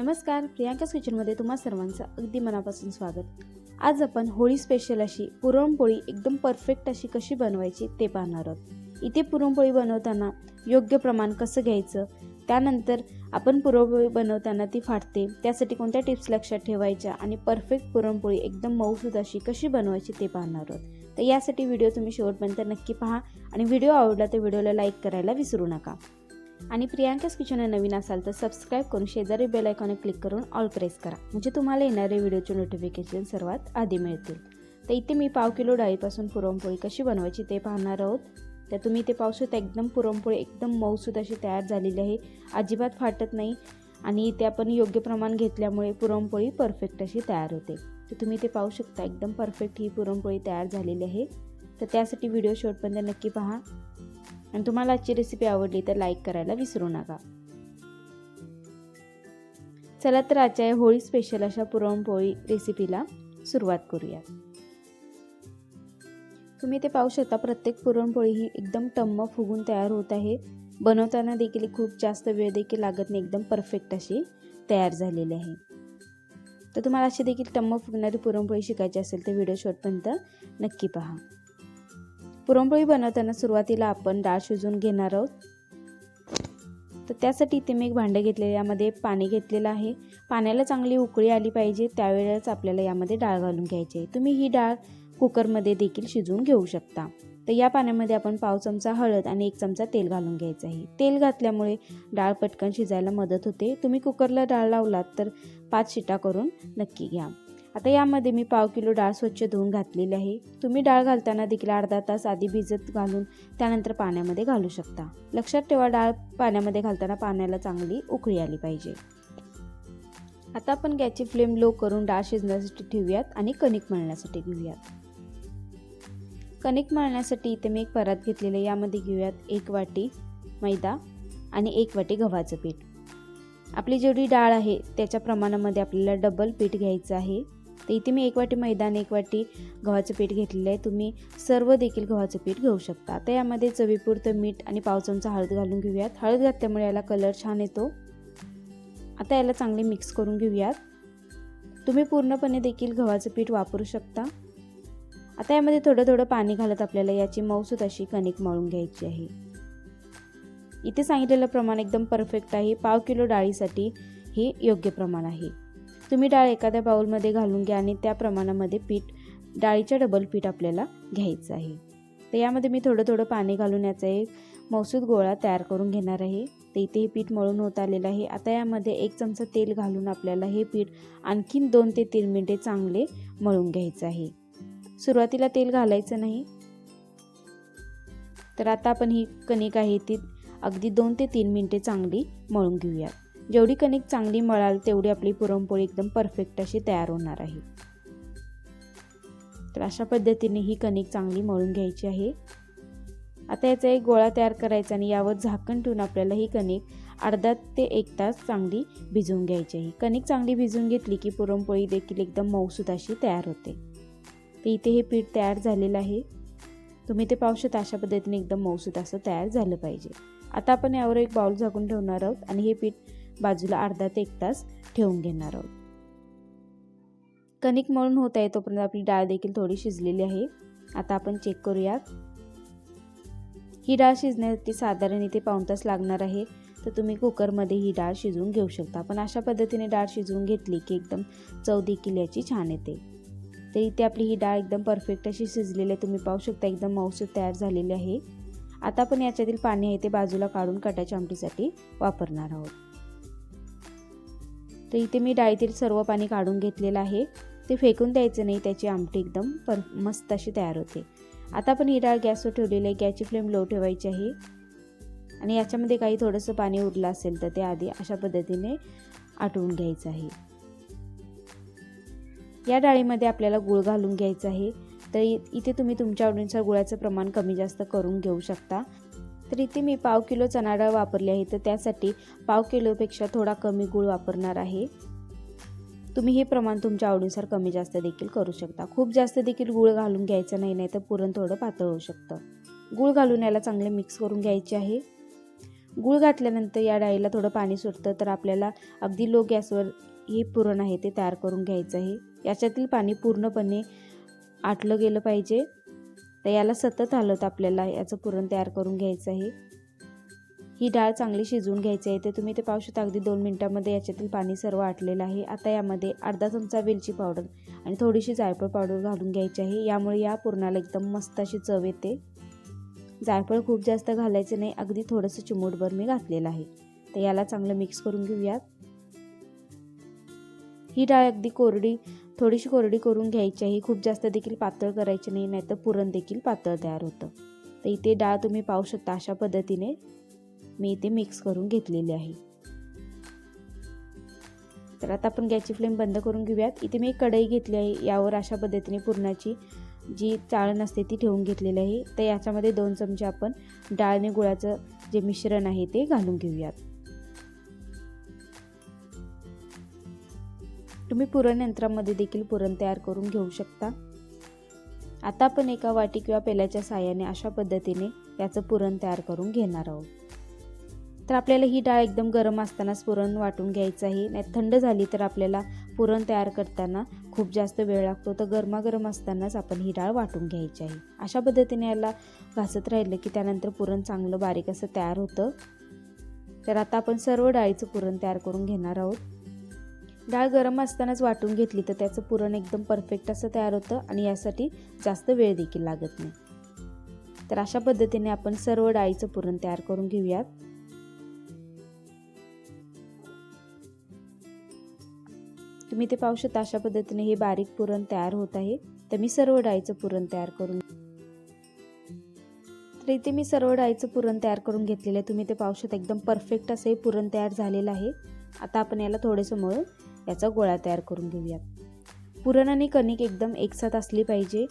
नमस्कार प्रियांकाच किचनमध्ये तुम्हा सर्वांचं अगदी मनापासून स्वागत. आज आपण होळी स्पेशल अशी पुरणपोळी एकदम परफेक्ट अशी कशी बनवायची ते पाहणार आहोत. इथे पुरणपोळी बनवताना योग्य प्रमाण कसं घ्यायचं त्यानंतर आपण पुरणपोळी बनवताना ती फाटते त्यासाठी कोणत्या टिप्स लक्षात ठेवायच्या आणि परफेक्ट पुरणपोळी एकदम मऊसूद अशी कशी बनवायची ते पाहणार आहोत. तर यासाठी व्हिडिओ तुम्ही शेवटपर्यंत नक्की पहा आणि व्हिडिओ आवडला तर व्हिडिओला लाईक करायला विसरू नका. आणि प्रियांकाच किचन नवीन असाल तर सबस्क्राईब करून शेजारी बेल आयकॉन क्लिक करून ऑल प्रेस करा. म्हणजे तुम्हाला येणारे व्हिडिओचे नोटिफिकेशन सर्वात आधी मिळतील. तर इथे मी पाव किलो डाळीपासून पुरणपोळी कशी बनवायची ते पाहणार आहोत. तर तुम्ही ते पाहू शकता एकदम पुरणपोळी एकदम मऊसूद अशी तयार झालेली आहे. अजिबात फाटत नाही. आणि इथे आपण योग्य प्रमाण घेतल्यामुळे पुरणपोळी परफेक्ट अशी तयार होते. तर तुम्ही ते पाहू शकता एकदम परफेक्ट ही पुरणपोळी तयार झालेली आहे. तर त्यासाठी व्हिडिओ शेवटपर्यंत नक्की पहा. आणि तुम्हाला आजची रेसिपी आवडली तर लाईक करायला विसरू नका. चला तर आजच्या या होळी स्पेशल अशा पुरणपोळी रेसिपीला सुरुवात करूया. तुम्ही ते पाहू शकता प्रत्येक पुरणपोळी ही एकदम टम्म फुगून तयार होत आहे. बनवताना देखील खूप जास्त वेळ देखील लागत नाही एकदम परफेक्ट अशी तयार झालेली आहे. तर तुम्हाला अशी देखील टम्म फुगणारी पुरणपोळी शिकायची असेल तर व्हिडिओ शॉर्टपर्यंत नक्की पहा. पुरणपोळी बनवताना सुरुवातीला आपण डाळ शिजवून घेणार आहोत. तर त्यासाठी इथे मी एक भांडं घेतलेलं यामध्ये पाणी घेतलेलं आहे. पाण्याला चांगली उकळी आली पाहिजे. त्यावेळेस आपल्याला यामध्ये डाळ घालून घ्यायची आहे. तुम्ही ही डाळ कुकरमध्ये देखील शिजवून घेऊ शकता. तर या पाण्यामध्ये आपण पाव चमचा हळद आणि एक चमचा तेल घालून घ्यायचं आहे. तेल घातल्यामुळे डाळ पटकन शिजायला मदत होते. तुम्ही कुकरला डाळ लावलात तर पाच शिटा करून नक्की घ्या. आता यामध्ये मी पाव किलो डाळ स्वच्छ धुवून घातलेली आहे. तुम्ही डाळ घालताना देखील अर्धा तास आधी भिजत घालून त्यानंतर पाण्यामध्ये घालू शकता. लक्षात ठेवा डाळ पाण्यामध्ये घालताना पाण्याला चांगली उकळी आली पाहिजे. आता आपण गॅसची फ्लेम लो करून डाळ शिजण्यासाठी ठेवूयात आणि कणिक मळण्यासाठी घेऊयात. कणिक मळण्यासाठी इथे मी एक परात घेतलेलं आहे. यामध्ये घेऊयात एक वाटी मैदा आणि एक वाटी गव्हाचं पीठ. आपली जेवढी डाळ आहे त्याच्या प्रमाणामध्ये आपल्याला डबल पीठ घ्यायचं आहे. तर इथे मी एक वाटी मैदा आणि एक वाटी गव्हाचं पीठ घेतलेलं आहे. तुम्ही सर्व देखील गव्हाचं पीठ घेऊ शकता. आता यामध्ये चवीपुरतं मीठ आणि पाव चमचा हळद घालून घेऊयात. हळद घातल्यामुळे याला कलर छान येतो. आता याला चांगले मिक्स करून घेऊयात. तुम्ही पूर्णपणे देखील गव्हाचं पीठ वापरू शकता. आता यामध्ये थोडं थोडं पाणी घालत आपल्याला याची मऊसूत अशी कणिक मळून घ्यायची आहे. इथे सांगितलेलं प्रमाण एकदम परफेक्ट आहे. पाव किलो डाळीसाठी हे योग्य प्रमाण आहे. तुम्ही डाळ एखाद्या बाउलमध्ये घालून घ्या आणि त्या प्रमाणामध्ये पीठ डाळीच्या डबल पीठ आपल्याला घ्यायचं आहे. तर यामध्ये मी थोडं थोडं पाणी घालून याचा एक मौसूद गोळा तयार करून घेणार आहे. तर इथे हे पीठ मळून होत आलेलं आहे. आता यामध्ये एक चमचा तेल घालून आपल्याला हे पीठ आणखीन दोन ते तीन मिनटे चांगले मळून घ्यायचं आहे. सुरुवातीला तेल घालायचं नाही. तर आता आपण ही कणिक आहे ती अगदी दोन ते तीन मिनटे चांगली मळून घेऊयात. जेवढी कणिक चांगली मळाल तेवढी आपली पुरणपोळी एकदम परफेक्ट अशी तयार होणार आहे. तर अशा पद्धतीने ही कणिक चांगली मळून घ्यायची आहे. आता याचा एक गोळा तयार करायचा आणि यावर झाकण ठेवून आपल्याला ही कणिक अर्धा ते एक तास चांगली भिजवून घ्यायची आहे. कणिक चांगली भिजवून घेतली की पुरणपोळी देखील एकदम मऊसूत अशी तयार होते. तर इथे हे पीठ तयार झालेलं आहे. तुम्ही ते पाहू शकता अशा पद्धतीने एकदम मऊसूत असं तयार झालं पाहिजे. आता आपण यावर एक बाउल झाकून ठेवणार आहोत आणि हे पीठ बाजूला अर्धा ते एक तास ठेवून घेणार आहोत. कणिक मळून होत आहे तोपर्यंत आपली डाळ देखील थोडी शिजलेली आहे. आता आपण चेक करूयात. ही डाळ शिजण्यासाठी साधारण इथे पाऊण तास लागणार आहे. तर तुम्ही कुकरमध्ये ही डाळ शिजवून घेऊ शकता. पण अशा पद्धतीने डाळ शिजवून घेतली की एकदम चव देखील याची छान येते. तर इथे आपली ही डाळ एकदम परफेक्ट अशी शिजलेली आहे. तुम्ही पाहू शकता एकदम मौसूद तयार झालेली आहे. आता आपण याच्यातील पाणी आहे ते बाजूला काढून कटाच्या आमटीसाठी वापरणार आहोत. तर इथे मी डाळीतील सर्व पाणी काढून घेतलेलं आहे. ते फेकून द्यायचं नाही त्याची आमटी एकदम पर मस्त अशी तयार होते. आता पण ही डाळ गॅसवर ठेवलेली आहे. गॅसची फ्लेम लो ठेवायची आहे. आणि याच्यामध्ये काही थोडंसं पाणी उरलं असेल तर ते आधी अशा पद्धतीने आटवून घ्यायचं आहे. या डाळीमध्ये आपल्याला गुळ घालून घ्यायचं आहे. तर इथे तुम्ही तुमच्या आवडीनुसार गुळाचं प्रमाण कमी जास्त करून घेऊ शकता. तर इथे मी पाव किलो चणा डाळ वापरली आहे तर त्यासाठी पाव किलोपेक्षा थोडा कमी गूळ वापरणार आहे. तुम्ही हे प्रमाण तुमच्या आवडीनुसार कमी जास्त देखील करू शकता. खूप जास्त देखील गूळ घालून घ्यायचं नाही नाही तर पुरण थोडं पातळ होऊ शकतं. गूळ घालून याला चांगले मिक्स करून घ्यायचे आहे. गूळ घातल्यानंतर या डाळीला थोडं पाणी सुटतं तर आपल्याला अगदी लो गॅसवर हे पुरण आहे ते तयार करून घ्यायचं आहे. याच्यातील पाणी पूर्णपणे आटलं गेलं पाहिजे. तर याला सतत हलवत आपल्याला याचं पुरण तयार करून घ्यायचं आहे. ही डाळ चांगली शिजवून घ्यायची आहे. तर तुम्ही ते पाहू शकता. अगदी दोन मिनटामध्ये याच्यातील पाणी सर्व आटलेलं आहे. आता यामध्ये अर्धा चमचा वेलची पावडर आणि थोडीशी जायफळ पावडर घालून घ्यायची आहे. यामुळे या पुरणाला एकदम मस्त अशी चव येते. जायफळ खूप जास्त घालायचं नाही. अगदी थोडंसं चिमूटभर मी घातलेलं आहे. तर याला चांगलं मिक्स करून घेऊयात. ही डाळ अगदी कोरडी थोडीशी कोरडी करून घ्यायची आहे. खूप जास्त देखील पातळ करायची नाही नाहीतर पुरण देखील पातळ तयार होतं. तर इथे डाळ तुम्ही पाहू शकता अशा पद्धतीने मी इथे मिक्स करून घेतलेली आहे. तर आता आपण गॅसची फ्लेम बंद करून घेऊयात. इथे मी एक कढई घेतली आहे. यावर अशा पद्धतीने पुरणाची जी चाळण असते ती ठेवून घेतलेली आहे. तर याच्यामध्ये दोन चमचे आपण डाळने गुळाचं जे मिश्रण आहे ते घालून घेऊयात. तुम्ही पुरण यंत्रामध्ये देखील पुरण तयार करून घेऊ शकता. आता आपण एका वाटी किंवा पेल्याच्या साह्याने अशा पद्धतीने याचं पुरण तयार करून घेणार आहोत. तर आपल्याला ही डाळ एकदम गरम असतानाच पुरण वाटून घ्यायचं आहे. नाही थंड झाली तर आपल्याला पुरण तयार करताना खूप जास्त वेळ लागतो. तर गरमागरम असतानाच आपण ही डाळ वाटून घ्यायची आहे. अशा पद्धतीने याला घासत राहिलं की त्यानंतर पुरण चांगलं बारीक असं तयार होतं. तर आता आपण सर्व डाळीचं पुरण तयार करून घेणार आहोत. डाळ गरम असतानाच वाटून घेतली तर त्याचं पुरण एकदम परफेक्ट असं तयार होतं आणि यासाठी जास्त वेळ देखील लागत नाही. तर अशा पद्धतीने आपण सर्व डाळीचं पुरण तयार करून घेऊयात. तुम्ही ते पाहू शकता अशा पद्धतीने हे बारीक पुरण तयार होत आहे. तर मी सर्व डाळीचं पुरण तयार करून तर इथे मी सर्व डाळीचं पुरण तयार करून घेतलेलं आहे. तुम्ही ते पाहू शकता एकदम परफेक्ट असं हे पुरण तयार झालेलं आहे. आता आपण याला थोडंसं मळून याचा गोळा तयार करून घेऊयात. पुरण आणि कणिक एकदम एकसाथ असली पाहिजे.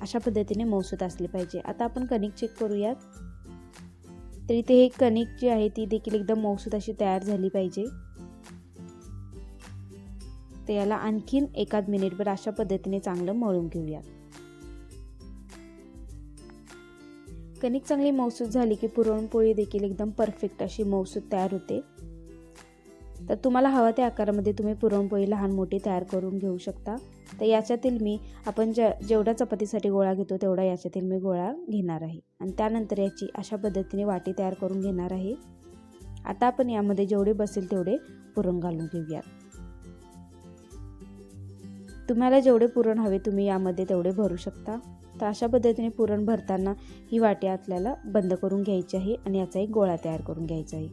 अशा पद्धतीने मौसूत असली पाहिजे. आता आपण कणिक चेक करूयात. तर इथे हे कणिक जी आहे ती देखील एकदम मौसूत अशी तयार झाली पाहिजे. तर याला आणखीन एकाद मिनिटभर अशा पद्धतीने चांगलं मळून घेऊयात. कणिक चांगली मौसूत झाली की पुरणपोळी देखील एकदम परफेक्ट अशी मौसूत तयार होते. तर तुम्हाला हवा त्या आकारामध्ये तुम्ही पुरणपोळी लहान मोठी तयार करून घेऊ शकता. तर याच्यातील मी आपण ज्या जेवढा चपातीसाठी गोळा घेतो तेवढा याच्यातील मी गोळा घेणार आहे. आणि त्यानंतर याची अशा पद्धतीने वाटी तयार करून घेणार आहे. आता आपण यामध्ये जेवढे बसेल तेवढे पुरण घालून घेऊयात. तुम्हाला जेवढे पुरण हवे तुम्ही यामध्ये तेवढे भरू शकता. तर अशा पद्धतीने पुरण भरताना ही वाटी आपल्याला बंद करून घ्यायची आहे आणि याचा एक गोळा तयार करून घ्यायचा आहे.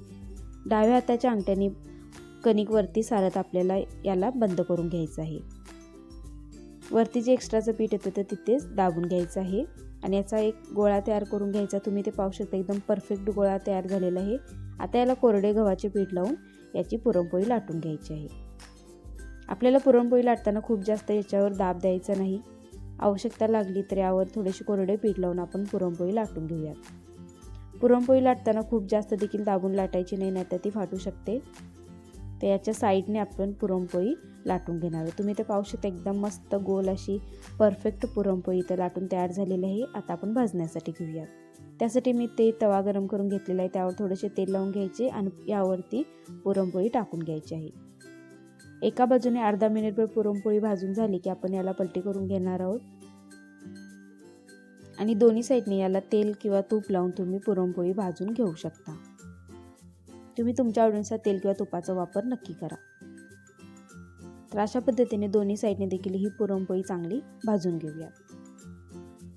डाव्या हाताच्या अंगठ्याने कणिकवरती सारत आपल्याला याला बंद करून घ्यायचं आहे. वरती जे एक्स्ट्राचं पीठ येतं तर तिथेच दाबून घ्यायचं आहे. आणि याचा एक गोळा तयार करून घ्यायचा तुम्ही ते पाहू शकता एकदम परफेक्ट गोळा तयार झालेला आहे. आता याला कोरडे गव्हाचे पीठ लावून याची पुरणपोळी लाटून घ्यायची आहे. आपल्याला पुरणपोळी लाटताना खूप जास्त याच्यावर दाब द्यायचा नाही. आवश्यकता लागली तर यावर थोडेसे कोरडे पीठ लावून आपण पुरणपोळी लाटून घेऊयात. पुरणपोळी लाटताना खूप जास्त देखील दाबून लाटायची नाही नाहीतर ती फाटू शकते. तर याच्या साईडने आपण पुरणपोळी लाटून घेणार आहोत. तुम्ही ते पाहू शकता एकदम मस्त गोल अशी परफेक्ट पुरणपोळी इथं लाटून तयार झालेली आहे. आता आपण भाजण्यासाठी घेऊयात त्यासाठी मी ते तवा गरम करून घेतलेला आहे. त्यावर थोडेसे तेल लावून घ्यायचे आणि यावरती पुरणपोळी टाकून घ्यायची आहे. एका बाजूने अर्धा मिनिटभर पुरणपोळी भाजून झाली की आपण याला पलटी करून घेणार आहोत. आणि दोन्ही साईडने याला तेल किंवा तूप लावून तुम्ही पुरणपोळी भाजून घेऊ शकता. तुम्ही तुमच्या आवडीनुसार तेल किंवा तुपाचा वापर नक्की करा. तर अशा पद्धतीने दोन्ही साईडने देखील ही पुरणपोळी चांगली भाजून घेऊया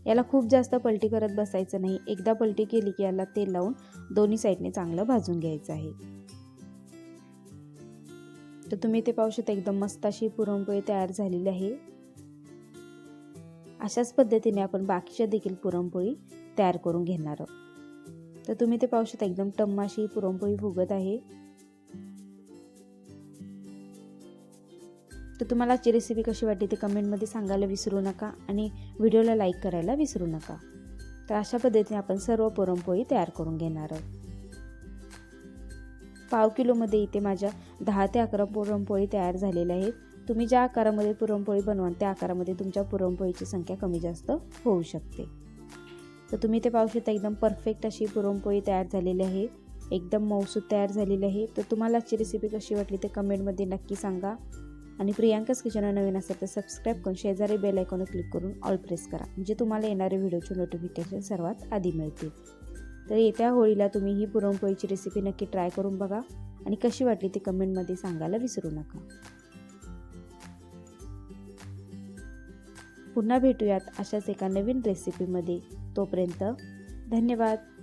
याला खूप जास्त पलटी करत बसायचं नाही. एकदा पलटी केली की याला तेल लावून दोन्ही साईडने चांगलं भाजून घ्यायचं आहे. तर तुम्ही ते पाहू शकता एकदम मस्त अशी पुरणपोळी तयार झालेली आहे. अशाच पद्धतीने आपण बाकीच्या देखील पुरणपोळी तयार करून घेणार आहोत. तर तुम्ही ते पाहू शकता एकदम टम्माशी पुरणपोळी फुगत आहे. तर तुम्हाला आजची रेसिपी कशी वाटते ते कमेंटमध्ये सांगायला विसरू नका आणि व्हिडिओला लाईक करायला विसरू नका. तर अशा पद्धतीने आपण सर्व पुरणपोळी तयार करून घेणार आहोत. पाव किलोमध्ये इथे माझ्या दहा ते अकरा पुरणपोळी तयार झालेल्या आहेत. तुम्ही ज्या आकारामध्ये पुरणपोळी बनवाल त्या आकारामध्ये तुमच्या पुरणपोळीची संख्या कमी जास्त होऊ शकते. तर तुम्ही ते पाहू शकता एकदम परफेक्ट अशी पुरणपोळी तयार झालेली आहे. एकदम मौसूद तयार झालेली आहे. तर तुम्हाला आजची रेसिपी कशी वाटली ते कमेंटमध्ये नक्की सांगा. आणि प्रियांकाच किचन नवीन असेल तर सबस्क्राईब करून शेजारी बेल आयकॉनवर क्लिक करून ऑल प्रेस करा. म्हणजे तुम्हाला येणारे व्हिडिओचे नोटिफिकेशन सर्वात आधी मिळतील. तर येत्या होळीला तुम्ही ही पुरणपोळीची रेसिपी नक्की ट्राय करून बघा. आणि कशी वाटली ती कमेंटमध्ये सांगायला विसरू नका. पुन्हा भेटूयात अशाच एका नवीन रेसिपीमध्ये तोपर्यंत धन्यवाद.